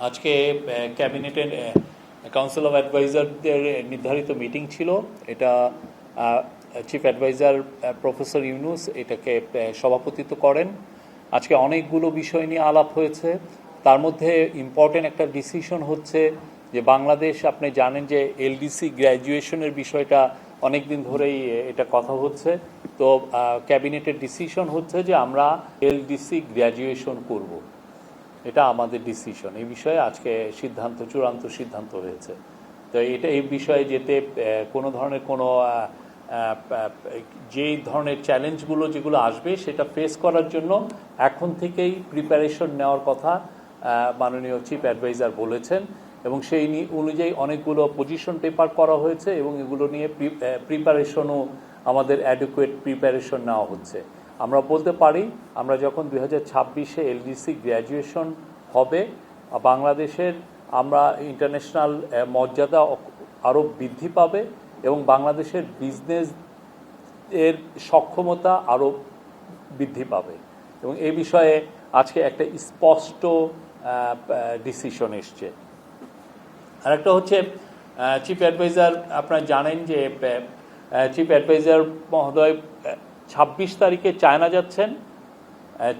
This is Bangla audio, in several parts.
আজকে ক্যাবিনেটের কাউন্সিল অফ অ্যাডভাইজারদের নির্ধারিত মিটিং ছিল। এটা চিফ অ্যাডভাইজার প্রফেসর ইউনুস এটাকে সভাপতিত্ব করেন। আজকে অনেকগুলো বিষয় নিয়ে আলাপ হয়েছে। তার মধ্যে ইম্পর্টেন্ট একটা ডিসিশন হচ্ছে যে বাংলাদেশ, আপনি জানেন যে এলডিসি গ্র্যাজুয়েশনের বিষয়টা অনেক দিন ধরেই এটা কথা হচ্ছে। তো ক্যাবিনেটের ডিসিশন হচ্ছে যে আমরা এলডিসি গ্র্যাজুয়েশন করব। এটা আমাদের ডিসিশন এই বিষয়ে আজকে সিদ্ধান্ত, চূড়ান্ত সিদ্ধান্ত হয়েছে। তো এটা, এই বিষয়ে যেতে কোনো ধরনের কোনো যেই ধরনের চ্যালেঞ্জগুলো যেগুলো আসবে সেটা ফেস করার জন্য এখন থেকেই প্রিপারেশন নেওয়ার কথা মাননীয় চিফ অ্যাডভাইজার বলেছেন এবং সেই অনুযায়ী অনেকগুলো পজিশন পেপার করা হয়েছে এবং এগুলো নিয়ে প্রিপারেশনও আমাদের অ্যাডুকুয়েট প্রিপারেশন নেওয়া হচ্ছে। আমরা বলতে পারি, আমরা যখন দুই হাজার ছাব্বিশে এলডিসি গ্র্যাজুয়েশন হবে, বাংলাদেশের আমরা ইন্টারন্যাশনাল মর্যাদা আরও বৃদ্ধি পাবে এবং বাংলাদেশের বিজনেস এর সক্ষমতা আরও বৃদ্ধি পাবে। এবং এই বিষয়ে আজকে একটা স্পষ্ট ডিসিশন এসছে। আরেকটা হচ্ছে চিফ অ্যাডভাইজার আপনারা জানেন যে চিফ অ্যাডভাইজার মহোদয় ছাব্বিশ তারিখে চায়না যাচ্ছেন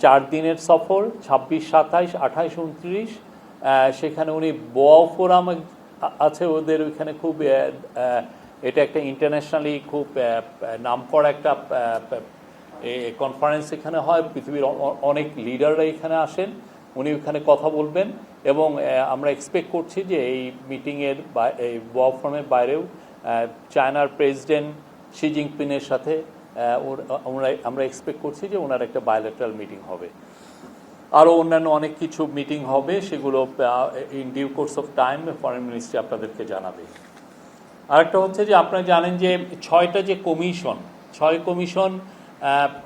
চার দিনের সফর, ছাব্বিশ, সাতাইশ, আঠাইশ, উনত্রিশ সেখানে উনি বোয়াও ফোরাম আছে ওদের ওইখানে খুব এটা একটা ইন্টারন্যাশনালি খুব নাম করা একটা কনফারেন্স এখানে হয়, পৃথিবীর অনেক লিডাররা এখানে আসেন, উনি ওখানে কথা বলবেন এবং আমরা এক্সপেক্ট করছি যে এই মিটিংয়ের এই বোয়া ফোরামের বাইরেও চায়নার প্রেসিডেন্ট শি জিনপিংয়ের সাথে ওর- আমরা আমরা এক্সপেক্ট করছি যে ওনার একটা বায়োলেটারাল মিটিং হবে। আরও অন্যান্য অনেক কিছু মিটিং হবে, সেগুলো in due course of time foreign ministry আপনাদেরকে জানাবে। আরেকটা হচ্ছে যে আপনারা জানেন যে ছয়টা যে কমিশন ছয় কমিশন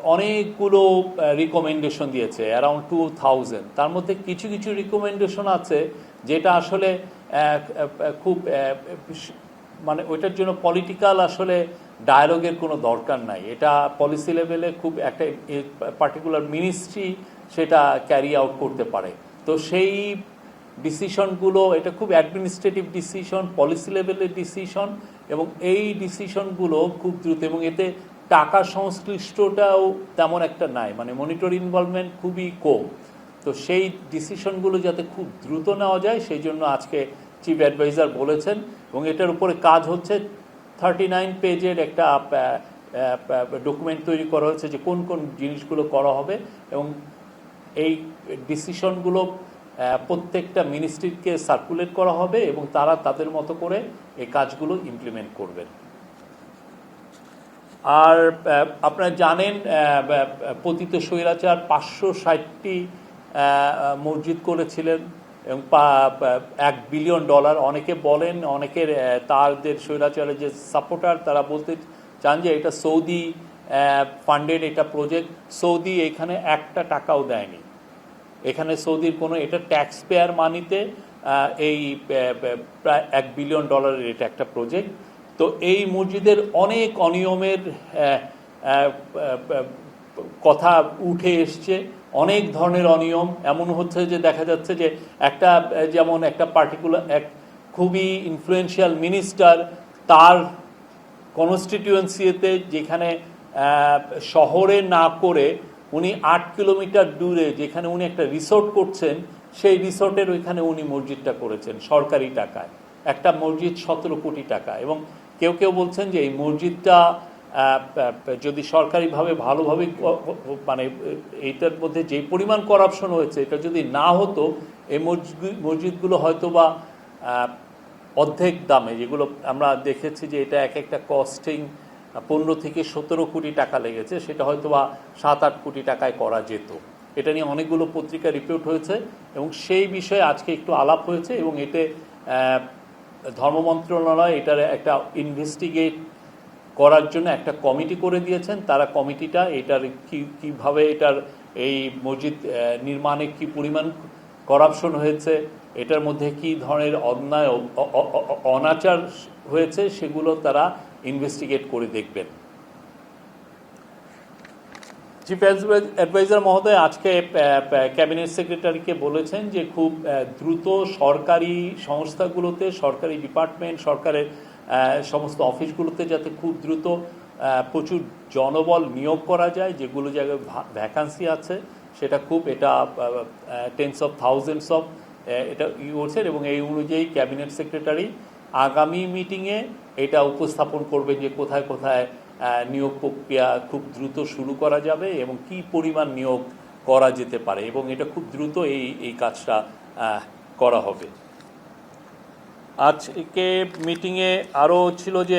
অনেকগুলো রিকমেন্ডেশন দিয়েছে অ্যারাউন্ড টু থাউজেন্ড তার মধ্যে কিছু কিছু রিকমেন্ডেশন আছে যেটা আসলে খুব মানে ওইটার জন্য পলিটিক্যাল আসলে ডায়ালগের কোনো দরকার নাই। এটা পলিসি লেভেলে খুব একটা পার্টিকুলার মিনিস্ট্রি সেটা ক্যারি আউট করতে পারে। তো সেই ডিসিশনগুলো এটা খুব অ্যাডমিনিস্ট্রেটিভ ডিসিশন পলিসি লেভেলের ডিসিশন এবং এই ডিসিশনগুলো খুব দ্রুত এবং এতে টাকা সংশ্লিষ্টটাও তেমন একটা নাই। মানে মনিটর ইনভলভমেন্ট খুবই কম। তো সেই ডিসিশনগুলো যাতে খুব দ্রুত নেওয়া যায়, সেই জন্য আজকে চিফ অ্যাডভাইজার বলেছেন এবং এটার উপরে কাজ হচ্ছে থার্টি নাইন পেজের একটা ডকুমেন্ট তৈরি করা হয়েছে যে কোন কোন জিনিসগুলো করা হবে এবং এই ডিসিশনগুলো প্রত্যেকটা মিনিস্ট্রিকে সার্কুলেট করা হবে এবং তারা তাদের মতো করে এই কাজগুলো ইমপ্লিমেন্ট করবেন। আর আপনারা জানেন পতিত স্বৈরাচার পাঁচশো ষাটটি মসজিদ করেছিলেন। এবং এক বিলিয়ন ডলার অনেকে বলেন, অনেকের তাদের স্বৈরাচারের যে সাপোর্টার তারা বলতে চান যে এটা সৌদি ফান্ডেড এটা প্রজেক্ট সৌদি এখানে একটা টাকাও দেয়নি। এখানে সৌদির কোনো, এটা ট্যাক্স পেয়ার মানিতে এই প্রায় এক বিলিয়ন ডলারের এটা একটা প্রজেক্ট তো এই মসজিদের অনেক অনিয়মের কথা উঠে এসছে। অনেক ধরনের অনিয়ম। এমন হচ্ছে যে দেখা যাচ্ছে যে একটা, যেমন একটা পার্টিকুলার এক খুবই ইনফ্লুয়েন্সিয়াল মিনিস্টার তার কনস্টিটিউয়েন্সিতে যেখানে শহরে না করে উনি আট কিলোমিটার দূরে যেখানে উনি একটা রিসোর্ট করছেন, সেই রিসোর্টের ওইখানে উনি মসজিদটা করেছেন সরকারি টাকায়। একটা মসজিদ সতেরো কোটি টাকা এবং কেউ কেউ বলছেন যে এই মসজিদটা যদি সরকারিভাবে ভালোভাবে মানে এইটার মধ্যে যে পরিমাণ করাপশন হয়েছে, এটা যদি না হতো, এই মসজিদ, মসজিদগুলো হয়তো বা অর্ধেক দামে, যেগুলো আমরা দেখেছি যে এটা এক একটা কস্টিং পনেরো থেকে সতেরো কোটি টাকা লেগেছে, সেটা হয়তো বা সাত আট কোটি টাকায় করা যেত। এটা নিয়ে অনেকগুলো পত্রিকা রিপোর্ট হয়েছে এবং সেই বিষয়ে আজকে একটু আলাপ হয়েছে এবং এতে ধর্ম মন্ত্রণালয় এটার একটা ইনভেস্টিগেট করার জন্য একটা কমিটি করে দিয়েছেন। তারা কমিটিটা এটার কি, কীভাবে এটার এই মসজিদ নির্মাণে কি পরিমাণ করাপশন হয়েছে, এটার মধ্যে কি ধরনের অন্যায় অনাচার হয়েছে, সেগুলো তারা ইনভেস্টিগেট করে দেখবেন। চিফ অ্যাডভাইজার মহোদয়, আজকে ক্যাবিনেট সেক্রেটারিকে বলেছেন যে খুব দ্রুত সরকারি সংস্থাগুলোতে, সরকারি ডিপার্টমেন্ট সরকারের সমস্ত অফিসগুলোতে যাতে খুব দ্রুত প্রচুর জনবল নিয়োগ করা যায়, যেগুলো জায়গায় ভ্যাকান্সি আছে, সেটা খুব, এটা টেন্স অফ থাউজেন্ডস অফ এটা ই করছেন এবং এই অনুযায়ী ক্যাবিনেট সেক্রেটারি আগামী মিটিংয়ে এটা উপস্থাপন করবে যে কোথায় কোথায় নিয়োগ প্রক্রিয়া খুব দ্রুত শুরু করা যাবে এবং কি পরিমাণ নিয়োগ করা যেতে পারে এবং এটা খুব দ্রুত এই এই কাজটা করা হবে। আজকে মিটিংয়ে আরও ছিল যে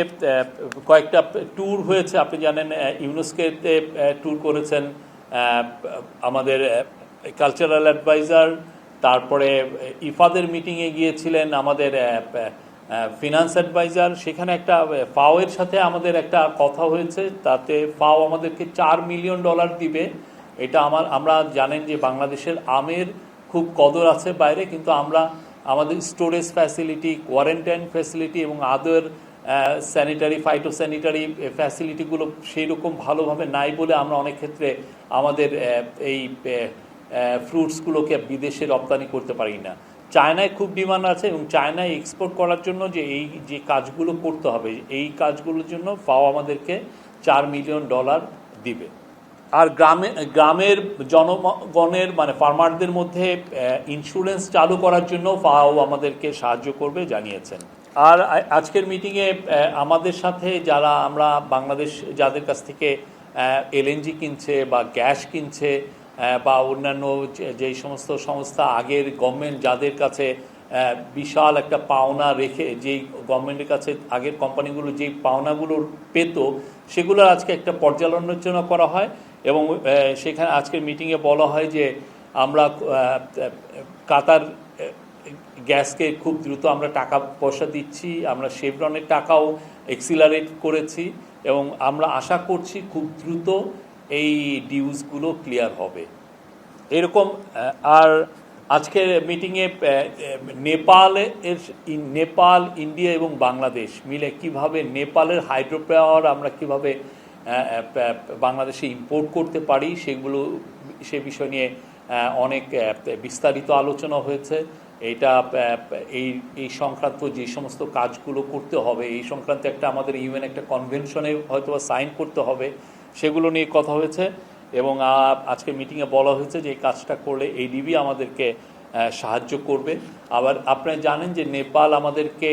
কয়েকটা ট্যুর হয়েছে। আপনি জানেন ইউনেস্কোতে ট্যুর করেছেন আমাদের কালচারাল অ্যাডভাইজার। তারপরে ইফাদের মিটিংয়ে গিয়েছিলেন আমাদের ফিনান্স অ্যাডভাইজার। সেখানে একটা ফাওয়ের সাথে আমাদের একটা কথা হয়েছে। তাতে ফাও আমাদেরকে চার মিলিয়ন ডলার দিবে। এটা আমার, আমরা জানেন যে বাংলাদেশের আমের খুব কদর আছে বাইরে, কিন্তু আমরা আমাদের স্টোরেজ ফ্যাসিলিটি কোয়ারেন্টাইন ফ্যাসিলিটি এবং আদার স্যানিটারি ফাইটো স্যানিটারি ফ্যাসিলিটিগুলো সেই রকম ভালোভাবে নাই বলে আমরা অনেক ক্ষেত্রে আমাদের এই ফ্রুটসগুলোকে বিদেশে রপ্তানি করতে পারি না। চায়নায় খুব ডিমান্ড আছে এবং চায়নায় এক্সপোর্ট করার জন্য যে এই, যে কাজগুলো করতে হবে, এই কাজগুলোর জন্য ফাও আমাদেরকে চার মিলিয়ন ডলার দিবে। আর গ্রামে, গ্রামের জনগণের মানে ফার্মারদের মধ্যে ইন্স্যুরেন্স চালু করার জন্য ফাও আমাদেরকে সাহায্য করবে জানিয়েছেন। আর আজকের মিটিংয়ে আমাদের সাথে যারা আমরা বাংলাদেশ, যাদের কাছ থেকে এলএনজি কিনছে বা গ্যাস কিনছে বা অন্যান্য যেই সমস্ত সংস্থা আগের গভর্নমেন্ট যাদের কাছে বিশাল একটা পাওনা রেখে, যেই গভর্নমেন্টের কাছে আগের কোম্পানিগুলো যেই পাওনাগুলো পেত সেগুলোর আজকে একটা পর্যালোচনা করা হয়। এবং সেখানে আজকের মিটিংয়ে বলা হয় যে আমরা কাতার গ্যাসকে খুব দ্রুত আমরা টাকা পয়সা দিচ্ছি, আমরা শেভরনের টাকাও এক্সিলারেট করেছি এবং আমরা আশা করছি খুব দ্রুত এই ডিউজগুলো ক্লিয়ার হবে। এরকম আর আজকের মিটিংয়ে নেপালে এর, নেপাল, ইন্ডিয়া এবং বাংলাদেশ মিলে কীভাবে নেপালের হাইড্রো পাওয়ার আমরা কীভাবে বাংলাদেশে ইম্পোর্ট করতে পারি, সেগুলো, সে বিষয় নিয়ে অনেক বিস্তারিত আলোচনা হয়েছে। এটা এই এই সংক্রান্ত যে সমস্ত কাজগুলো করতে হবে, এই সংক্রান্ত একটা আমাদের ইউএন একটা কনভেনশনে হয়তো সাইন করতে হবে, সেগুলো নিয়ে কথা হয়েছে। এবং আজকে মিটিংয়ে বলা হয়েছে যে এই কাজটা করলে এই এডিবি আমাদেরকে সাহায্য করবে। আবার আপনারা জানেন যে নেপাল আমাদেরকে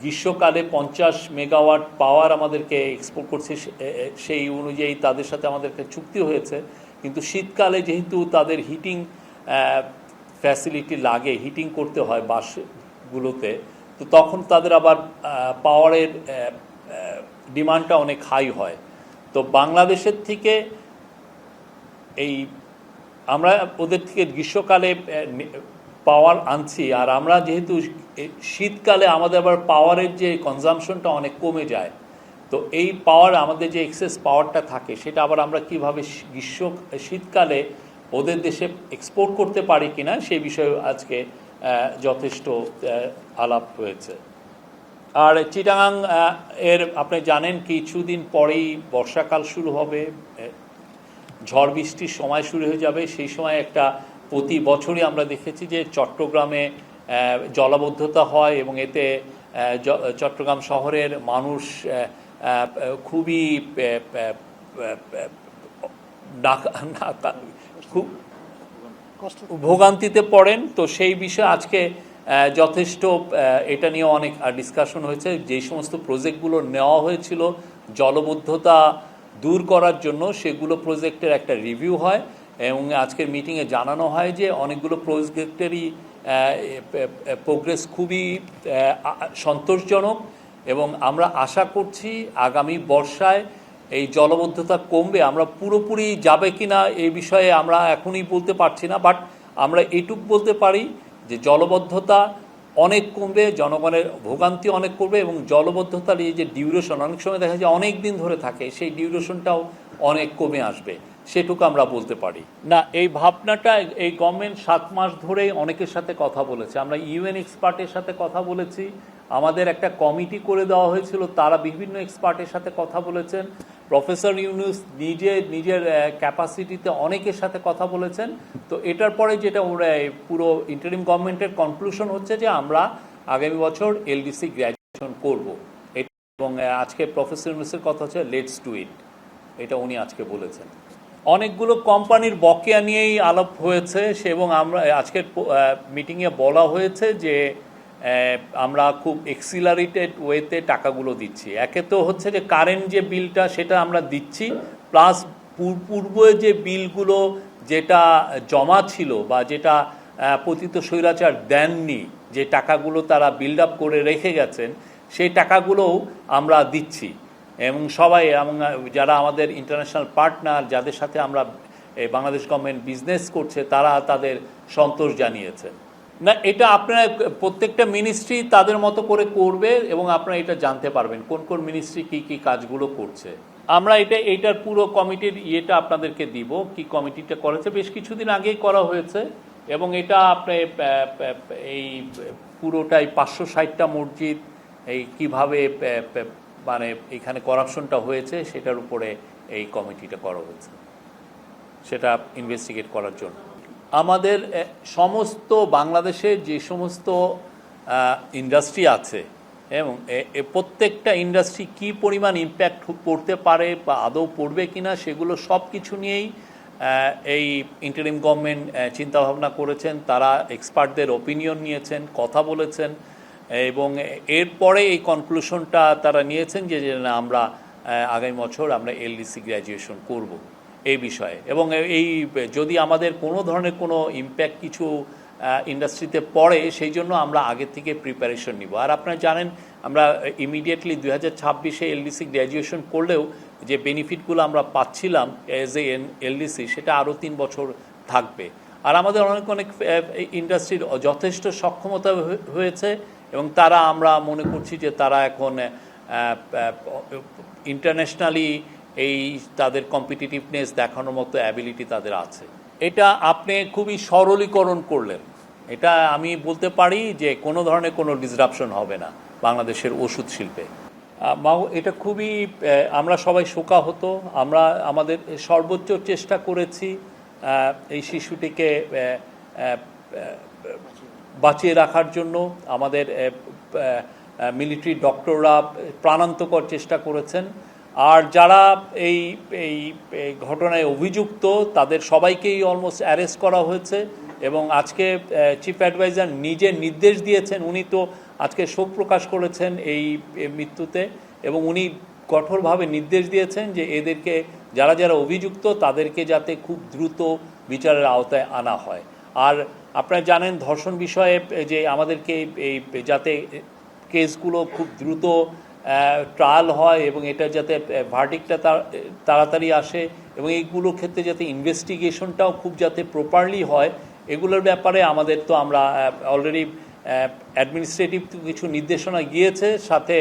গ্রীষ্মকালে পঞ্চাশ মেগাওয়াট পাওয়ার আমাদেরকে এক্সপোর্ট করছে সেই অনুযায়ী তাদের সাথে আমাদেরকে চুক্তি হয়েছে। কিন্তু শীতকালে যেহেতু তাদের হিটিং ফ্যাসিলিটি লাগে হিটিং করতে হয় বাসগুলোতে, তো তখন তাদের আবার পাওয়ারের ডিমান্ডটা অনেক হাই হয়। তো বাংলাদেশের থেকে এই, আমরা ওদের থেকে গ্রীষ্মকালে পাওয়ার আনছি, আর আমরা যেহেতু শীতকালে আমাদের আবার পাওয়ারের যে কনজামশনটা অনেক কমে যায়, তো এই পাওয়ার আমাদের যে এক্সেস পাওয়ারটা থাকে, সেটা আবার আমরা কীভাবে গ্রীষ্ম, শীতকালে ওদের দেশে এক্সপোর্ট করতে পারি কিনা সেই বিষয়ে আজকে যথেষ্ট আলাপ হয়েছে। আর চিটাগাং এর আপনি জানেন কিছুদিন পরেই বর্ষাকাল শুরু হবে ঝড় বৃষ্টির সময় শুরু হয়ে যাবে, সেই সময় একটা প্রতি বছরই আমরা দেখেছি যে চট্টগ্রামে জলাবদ্ধতা হয় এবং এতে চট্টগ্রাম শহরের মানুষ খুবই খুব ভোগান্তিতে পড়েন। তো সেই বিষয়ে আজকে যথেষ্ট এটা নিয়ে অনেক ডিসকাশন হয়েছে। যে সমস্ত প্রজেক্টগুলো নেওয়া হয়েছিল, জলবদ্ধতা দূর করার জন্য সেগুলো প্রজেক্টের একটা রিভিউ হয়। এবং আজকের মিটিংয়ে জানানো হয় যে অনেকগুলো প্রজেক্টেরই প্রোগ্রেস খুবই সন্তোষজনক এবং আমরা আশা করছি আগামী বর্ষায় এই জলবদ্ধতা কমবে। আমরা পুরোপুরি যাবে কিনা এই বিষয়ে আমরা এখনই বলতে পারছি না বাট আমরা এটুক বলতে পারি যে জলবদ্ধতা অনেক কমবে, জনগণের ভোগান্তি অনেক কমবে এবং জলবদ্ধতার এই যে ডিউরেশন অনেক সময় দেখা যায় অনেক দিন ধরে থাকে, সেই ডিউরেশনটাও অনেক কমে আসবে। সেটুকু আমরা বলতে পারি। না, এই ভাবনাটা এই গভর্নমেন্ট সাত মাস ধরেই অনেকের সাথে কথা বলেছে। আমরা ইউএন এক্সপার্টের সাথে কথা বলেছি। আমাদের একটা কমিটি করে দেওয়া হয়েছিল। তারা বিভিন্ন এক্সপার্টের সাথে কথা বলেছেন। প্রফেসর ইউনুস নিজে, নিজের ক্যাপাসিটিতে অনেকের সাথে কথা বলেছেন। তো এটার পরে যেটা পুরো ইন্টারিম গভর্নমেন্টের কনক্লুশন হচ্ছে যে আমরা আগামী বছর এলডিসি গ্র্যাজুয়েশন করব। এবং আজকে প্রফেসর ইউনুসের কথা হচ্ছে লেটস টু ইট এটা উনি আজকে বলেছেন। অনেকগুলো কোম্পানির বকেয়া নিয়েই আলাপ হয়েছে সে এবং আমরা আজকের মিটিংয়ে বলা হয়েছে যে আমরা খুব এক্সিলারেটেড ওয়েতে টাকাগুলো দিচ্ছি। একে তো হচ্ছে যে কারেন্ট যে বিলটা সেটা আমরা দিচ্ছি প্লাস পূর্বে যে বিলগুলো যেটা জমা ছিল বা যেটা পতিত স্বৈরাচার দেননি, যে টাকাগুলো তারা বিল্ড আপ করে রেখে গেছেন, সেই টাকাগুলোও আমরা দিচ্ছি। এবং সবাই, এবং যারা আমাদের ইন্টারন্যাশনাল পার্টনার যাদের সাথে আমরা বাংলাদেশ গভর্নমেন্ট বিজনেস করছে, তারা তাদের সন্তোষ জানিয়েছেন না, এটা আপনারা প্রত্যেকটা মিনিস্ট্রি তাদের মতো করে করবে এবং আপনারা এটা জানতে পারবেন, কোন কোন মিনিস্ট্রি কি কি কাজগুলো করছে। আমরা এটা এইটার পুরো কমিটির ইয়েটা আপনাদেরকে দিব, কি কমিটিটা করেছে। বেশ কিছুদিন আগেই করা হয়েছে, এবং এটা আপনি এই পুরোটাই পাঁচশো ষাটটা মসজিদ, এই কীভাবে মানে এখানে করাপশনটা হয়েছে, সেটার উপরে এই কমিটিটা করা হয়েছে। সেটা ইনভেস্টিগেট করার জন্য। আমাদের সমস্ত বাংলাদেশে যে সমস্ত ইন্ডাস্ট্রি আছে, এবং প্রত্যেকটা ইন্ডাস্ট্রি কি পরিমাণ ইম্প্যাক্ট পড়তে পারে বা আদৌ পড়বে কিনা, সেগুলো সব কিছু নিয়েই এই ইন্টারিম গভর্নমেন্ট চিন্তাভাবনা করেছেন। তারা এক্সপার্টদের ওপিনিয়ন নিয়েছেন, কথা বলেছেন। এবং এরপরে এই কনক্লুশনটা তারা নিয়েছেন যে না, আমরা আগামী বছর আমরা এলডিসি গ্র্যাজুয়েশন করব এই বিষয়ে। এবং এই, যদি আমাদের কোনো ধরনের কোনো ইম্প্যাক্ট কিছু ইন্ডাস্ট্রিতে পড়ে, সেই জন্য আমরা আগে থেকে প্রিপারেশন নিব। আর আপনারা জানেন, আমরা ইমিডিয়েটলি দুই হাজার ছাব্বিশে এলডিসি গ্র্যাজুয়েশন করলেও যে বেনিফিটগুলো আমরা পাচ্ছিলাম এজ এ এলডিসি সেটা আরও তিন বছর থাকবে। আর আমাদের অনেক অনেক ইন্ডাস্ট্রির যথেষ্ট সক্ষমতা হয়েছে। এবং তারা আমরা মনে করছি যে তারা এখন ইন্টারন্যাশনালি এই তাদের কম্পিটিটিভনেস দেখানোর মতো অ্যাবিলিটি তাদের আছে। এটা আপনি খুবই সরলীকরণ করলেন। এটা আমি বলতে পারি যে কোনো ধরনের কোনো ডিসরাপশন হবে না বাংলাদেশের ওষুধ শিল্পে। মাও এটা খুবই আমরা সবাই শোকা হতো আমরা আমাদের সর্বোচ্চ চেষ্টা করেছি এই শিশুটিকে বাঁচিয়ে রাখার জন্য আমাদের মিলিটারি ডক্টররা প্রাণান্তকর চেষ্টা করেছেন। আর যারা এই এই ঘটনায় অভিযুক্ত, তাদের সবাইকেই অলমোস্ট অ্যারেস্ট করা হয়েছে এবং আজকে চিফ অ্যাডভাইজার নিজে নির্দেশ দিয়েছেন। উনি তো আজকে শোক প্রকাশ করেছেন এই মৃত্যুতে এবং উনি কঠোরভাবে নির্দেশ দিয়েছেন যে এদেরকে, যারা যারা অভিযুক্ত, তাদেরকে যাতে খুব দ্রুত বিচারের আওতায় আনা হয়। আর আপনারা জানেন ধর্ষণ বিষয়ে যে আমাদেরকে এই যাতে কেসগুলো খুব দ্রুত ট্রায়াল হয় এবং এটা যাতে ভার্ডিকটা তাড়াতাড়ি আসে এবং এইগুলোর ক্ষেত্রে যাতে ইনভেস্টিগেশনটাও খুব যাতে প্রপারলি হয়, এগুলোর ব্যাপারে আমাদের তো আমরা অলরেডি অ্যাডমিনিস্ট্রেটিভ কিছু নির্দেশনা গিয়েছে, সাথে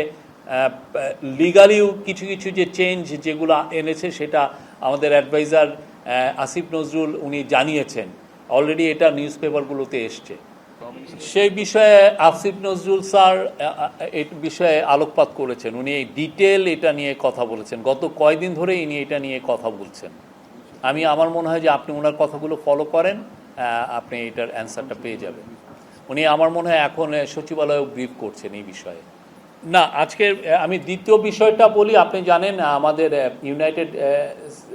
লিগালিও কিছু কিছু যে চেঞ্জ যেগুলো এনেছে সেটা আমাদের অ্যাডভাইজার আসিফ নজরুল উনি জানিয়েছেন। অলরেডি এটা নিউজ পেপারগুলোতে এসছে। সেই বিষয়ে আসিফ নজরুল স্যার এই বিষয়ে আলোকপাত করেছেন। উনি এই ডিটেল এটা নিয়ে কথা বলেছেন। গত কয়দিন ধরে ইনি এটা নিয়ে কথা বলছেন। আমি, আমার মনে হয় যে আপনি ওনার কথাগুলো ফলো করেন আপনি এটার অ্যান্সারটা পেয়ে যাবেন। উনি, আমার মনে হয় এখন সচিবালয়েও ব্রিফ করছেন এই বিষয়ে। না, আজকে আমি দ্বিতীয় বিষয়টা বলি। আপনি জানেন, আমাদের ইউনাইটেড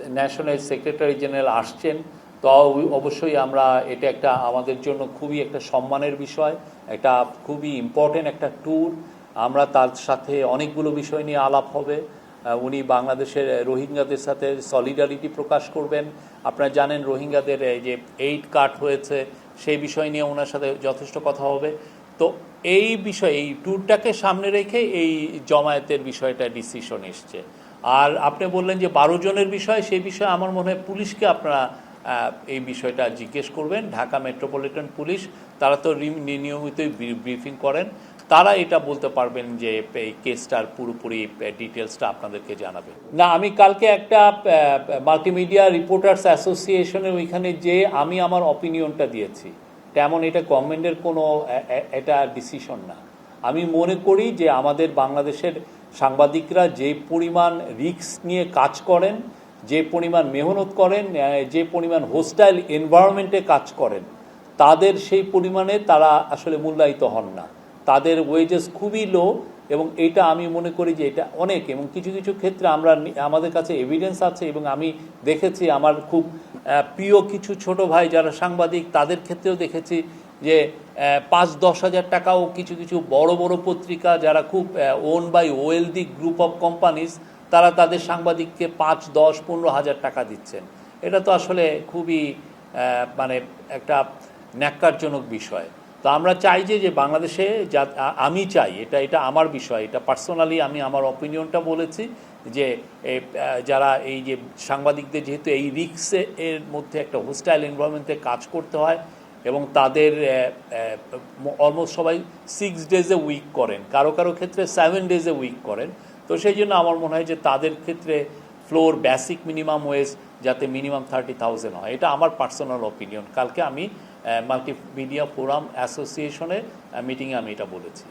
ন্যাশনাল সেক্রেটারি জেনারেল আসছেন। তো অবশ্যই আমরা এটা একটা আমাদের জন্য খুবই একটা সম্মানের বিষয়, একটা খুবই ইম্পর্টেন্ট একটা ট্যুর আমরা তার সাথে অনেকগুলো বিষয় নিয়ে আলাপ হবে। উনি বাংলাদেশের রোহিঙ্গাদের সাথে সলিডারিটি প্রকাশ করবেন। আপনারা জানেন রোহিঙ্গাদের যে এইট কাট হয়েছে, সেই বিষয় নিয়ে ওনার সাথে যথেষ্ট কথা হবে। তো এই বিষয়, এই ট্যুরটাকে সামনে রেখে এই জমায়েতের বিষয়টা ডিসিশন এসছে। আর আপনি বললেন যে বারো জনের বিষয়, সেই বিষয়ে আমার মনে হয় পুলিশকে আপনারা এই বিষয়টা জিজ্ঞেস করবেন। ঢাকা মেট্রোপলিটন পুলিশ, তারা তো নিয়মিতই ব্রিফিং করেন। তারা এটা বলতে পারবেন যে, এই কেসটার পুরোপুরি ডিটেলসটা আপনাদেরকে জানাবে। না, আমি কালকে একটা মাল্টিমিডিয়া রিপোর্টার্স অ্যাসোসিয়েশনের ওইখানে যে আমি আমার অপিনিয়নটা দিয়েছি। তেমন এটা গভর্নমেন্টের কোনো এটা ডিসিশন না। আমি মনে করি যে আমাদের বাংলাদেশের সাংবাদিকরা যে পরিমাণ রিস্ক নিয়ে কাজ করেন যে পরিমাণ মেহনত করেন যে পরিমাণ হোস্টাইল এনভায়রনমেন্টে কাজ করেন, তাদের সেই পরিমাণে তারা আসলে মূল্যায়িত হন না। তাদের ওয়েজেস খুবই লো এবং এটা আমি মনে করি যে এটা অনেক এবং কিছু কিছু ক্ষেত্রে আমরা আমাদের কাছে এভিডেন্স আছে এবং আমি দেখেছি আমার খুব প্রিয় কিছু ছোট ভাই যারা সাংবাদিক, তাদের ক্ষেত্রেও দেখেছি যে পাঁচ, দশ হাজার টাকাও কিছু কিছু বড় বড় পত্রিকা যারা খুব own by wealthy group of companies তারা তাদের সাংবাদিককে পাঁচ, দশ, পনেরো হাজার টাকা দিচ্ছেন। এটা তো আসলে খুবই মানে একটা ন্যাক্কারজনক বিষয়। তো আমরা চাই যে যে বাংলাদেশে যা আমি চাই, এটা এটা আমার বিষয়, এটা পার্সোনালি আমি আমার অপিনিয়নটা বলেছি যে যারা এই যে সাংবাদিকদের যেহেতু এই রিক্সে এর মধ্যে একটা হোস্টাইল এনভায়রনমেন্টে কাজ করতে হয় এবং তাদের অলমোস্ট সবাই সিক্স ডেজে উইক করেন, কারও কারও ক্ষেত্রে সেভেন ডেজে উইক করেন তো সেই জন্য আমার মনে হয় যে তাদের ক্ষেত্রে ফ্লোর বেসিক মিনিমাম ওয়েজ যাতে মিনিমাম থার্টি থাউজেন্ড হয়। এটা আমার পার্সোনাল অপিনিয়ন কালকে আমি মাল্টিমিডিয়া ফোরাম অ্যাসোসিয়েশনের মিটিংয়ে আমি এটা বলেছি।